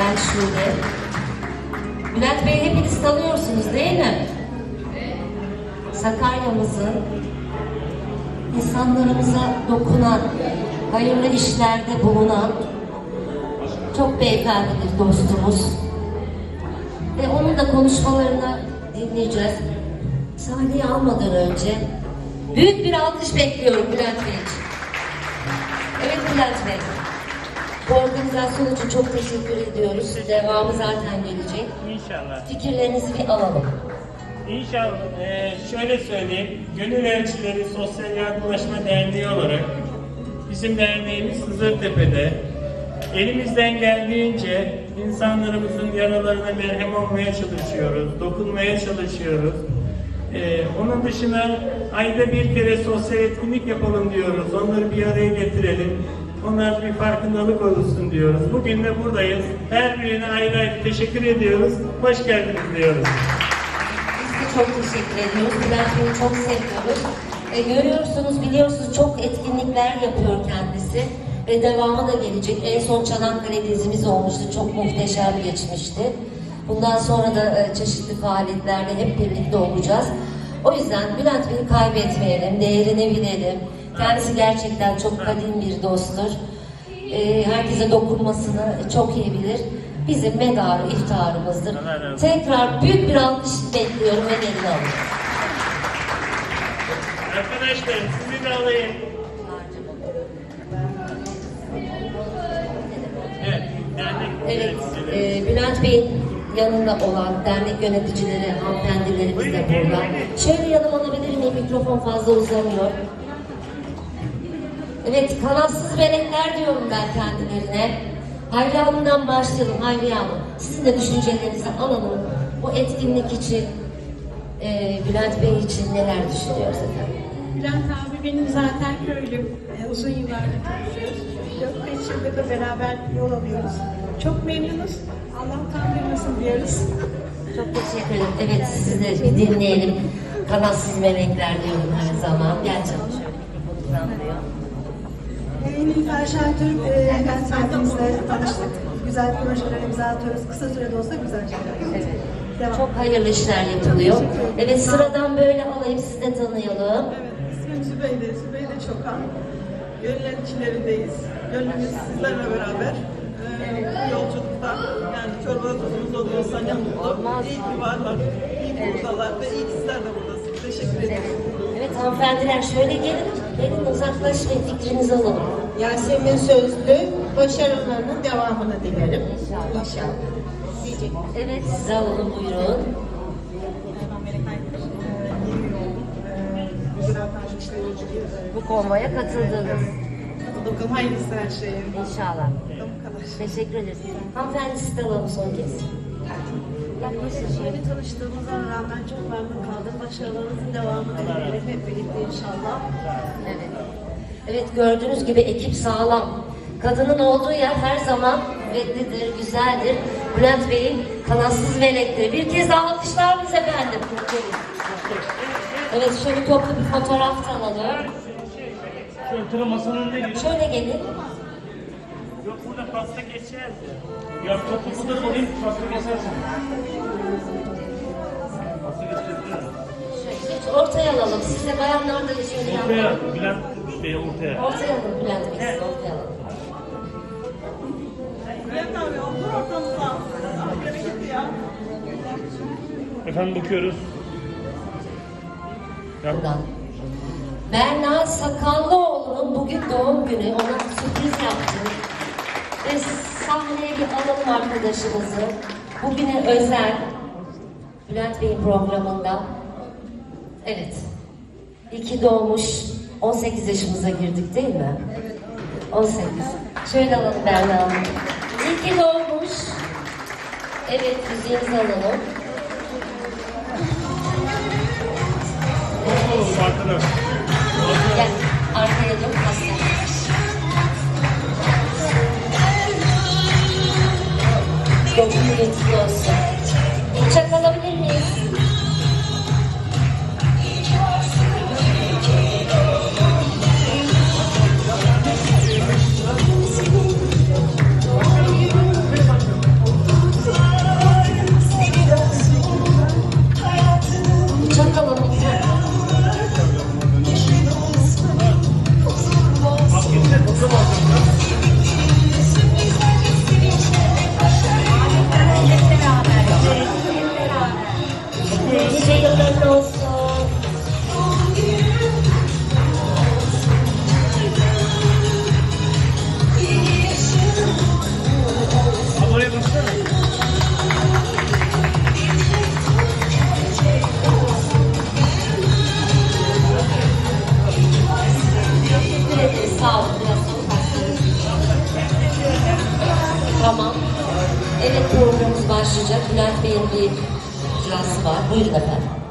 Ben Şule. Bülent Bey'i hepiniz tanıyorsunuz değil mi? Sakarya'mızın insanlarımıza dokunan, hayırlı işlerde bulunan çok beyefendi bir dostumuz. Ve onun da konuşmalarını dinleyeceğiz. Sahneye almadan önce büyük bir alkış bekliyorum Bülent Bey için. Evet Bülent Bey. Bu organizasyon için çok teşekkür ediyoruz. Devamı zaten gelecek. İnşallah. Fikirlerinizi bir alalım. İnşallah. Ee, şöyle söyleyeyim. Gönül Elçileri Sosyal Yardımlaşma Derneği olarak bizim derneğimiz Hızırtepe'de elimizden geldiğince insanlarımızın yaralarına merhem olmaya çalışıyoruz, dokunmaya çalışıyoruz. Ee, onun dışında ayda bir kere sosyal etkinlik yapalım diyoruz. Onları bir araya getirelim. Onlar bir farkındalık oluşsun diyoruz. Bugün de buradayız. Her birine ayrı ayrı teşekkür ediyoruz. Hoş geldiniz diyoruz. Biz de çok teşekkür ediyoruz. Bülent Bey'i çok seviyoruz. E, görüyorsunuz, biliyorsunuz çok etkinlikler yapıyor kendisi. Ve devamı da gelecek. En son Çanakkale dizimiz olmuştu. Çok muhteşem geçmişti. Bundan sonra da e, çeşitli faaliyetlerde hep birlikte olacağız. O yüzden Bülent Bey'i kaybetmeyelim, değerini bilelim. Kendisi gerçekten çok kadim bir dosttur. E, herkese dokunmasını çok iyi bilir. Bizim medarı, iftarımızdır. Tekrar büyük bir alkış bekliyorum ve gelin alıyorum. Arkadaşlar sizi de alayım. Evet, e, Bülent Bey'in yanında olan dernek yöneticileri, hanımefendilerimiz de burada. Şöyle yanıma alabilir miyim? Mikrofon fazla uzamıyor. Evet, kanatsız melekler diyorum ben kendilerine. Hayriye Hanım'dan başlayalım. Hayriye Hanım, sizin de düşüncelerinizi alalım. Bu etkinlik için, e, Bülent Bey için neler düşünüyoruz efendim? Bülent abi benim zaten köylüm. Ee, uzun yıllardır tanışıyoruz. 4-5 yıldır da beraber yol alıyoruz. Çok memnunuz. Allah kandırmasın diyoruz. Çok teşekkür ederim. Evet sizi de bir dinleyelim. Kanatsız melekler diyorum her zaman. Gel canım şöyle buraya. Nilüfer Şentürk, e, ben kendimizle tanıştık. Güzel projeler imza atıyoruz. Kısa sürede olsa güzel şeyler. Evet. Devam. Çok hayırlı işler yapılıyor. Evet sıradan böyle alayım sizi de tanıyalım. Evet, ismim Zübeyde, Zübeyde Çokan. Gönüllerinçilerindeyiz. Gönlümüz sizlerle beraber. Ee, bu yolculukta yani çorbada tuzumuz oluyorsa ne mutlu. İyi ki varlar, iyi ki buradalar ve iyi ki sizler de buradasınız. Teşekkür ederim. Evet hanımefendiler şöyle gelin. Gelin uzaklaş ve fikrinizi alalım. Yasemin Sözlü başarılarının devamını dilerim. İnşallah. İnşallah. Diyecek. Evet size alalım buyurun. Bu konvoya katıldınız. Bakalım hayırlısı her şeye. İnşallah. Teşekkür ederiz. Hanımefendi sizi alalım son kez. Yaklaşın Yeni tanıştığımıza rağmen çok memnun kaldım. Başarılarınızın devamını dilerim hep birlikte inşallah. Evet. Evet gördüğünüz gibi ekip sağlam. Kadının olduğu yer her zaman kuvvetlidir, güzeldir. Bülent Bey'in kanatsız melekleri. Bir kez daha alkışlar mıyız efendim? Evet şöyle toplu bir fotoğraf da alalım. Oturun masanın önüne gelin. Şöyle gelin. Yok burada pasta geçer. Ya topu burada sorayım, pasta kesersin. Pasta geçeceğiz. Ortaya alalım. Siz de bayanlar da şöyle yandan. Ortaya, Bülent Bey ortaya. Ortaya alın Bülent Bey. siz Ortaya alın. Bülent abi, otur ortamıza. Ah, bereketi ya. Efendim bakıyoruz. Yap. Buradan. Berna Sakallıoğlu'nun bugün doğum günü. Ona sürpriz yaptık. Ve sahneye bir alalım arkadaşımızı. Bugüne özel Bülent Bey'in programında. Evet. İki doğmuş. 18 yaşımıza girdik değil mi? Evet. 18. Şöyle alalım Berna Hanım. İyi ki doğmuş. Evet, müziğimizi alalım. Oo, arkadaş. Evet programımız başlayacak. Bülent Bey'in bir icrası var. Buyurun efendim.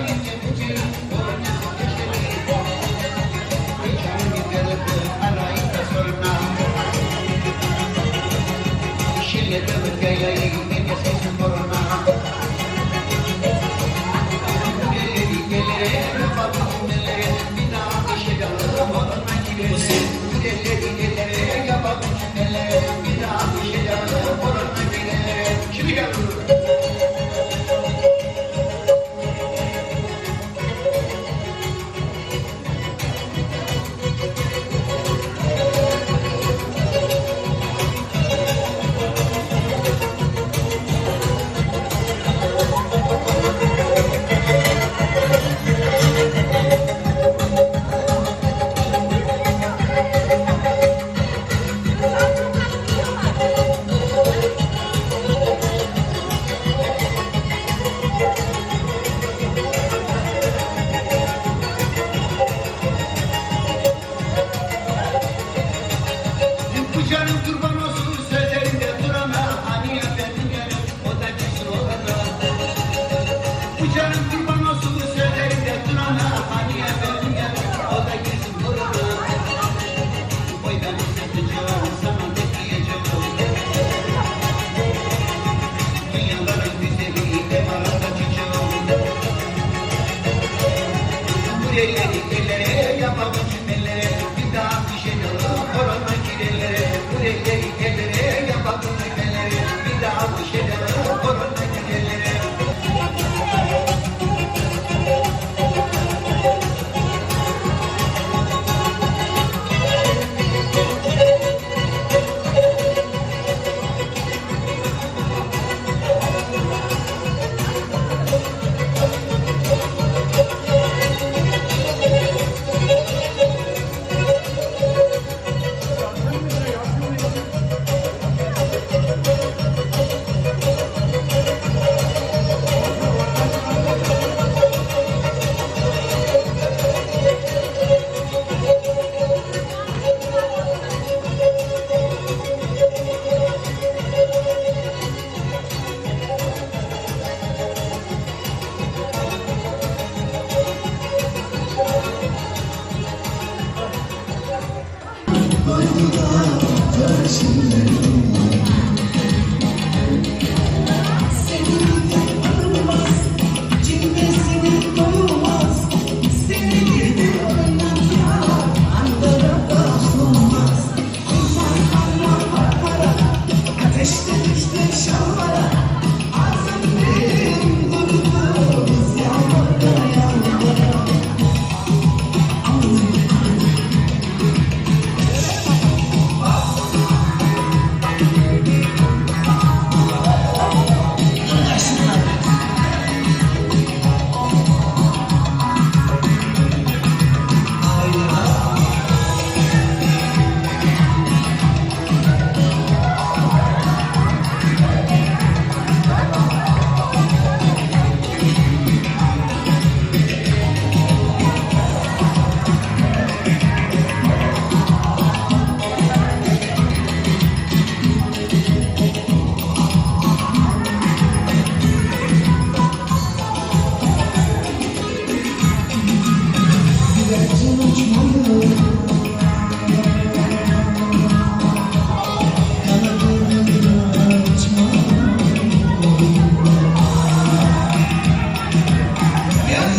Geceleri Cemal gibi değil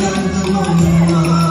yandım onlar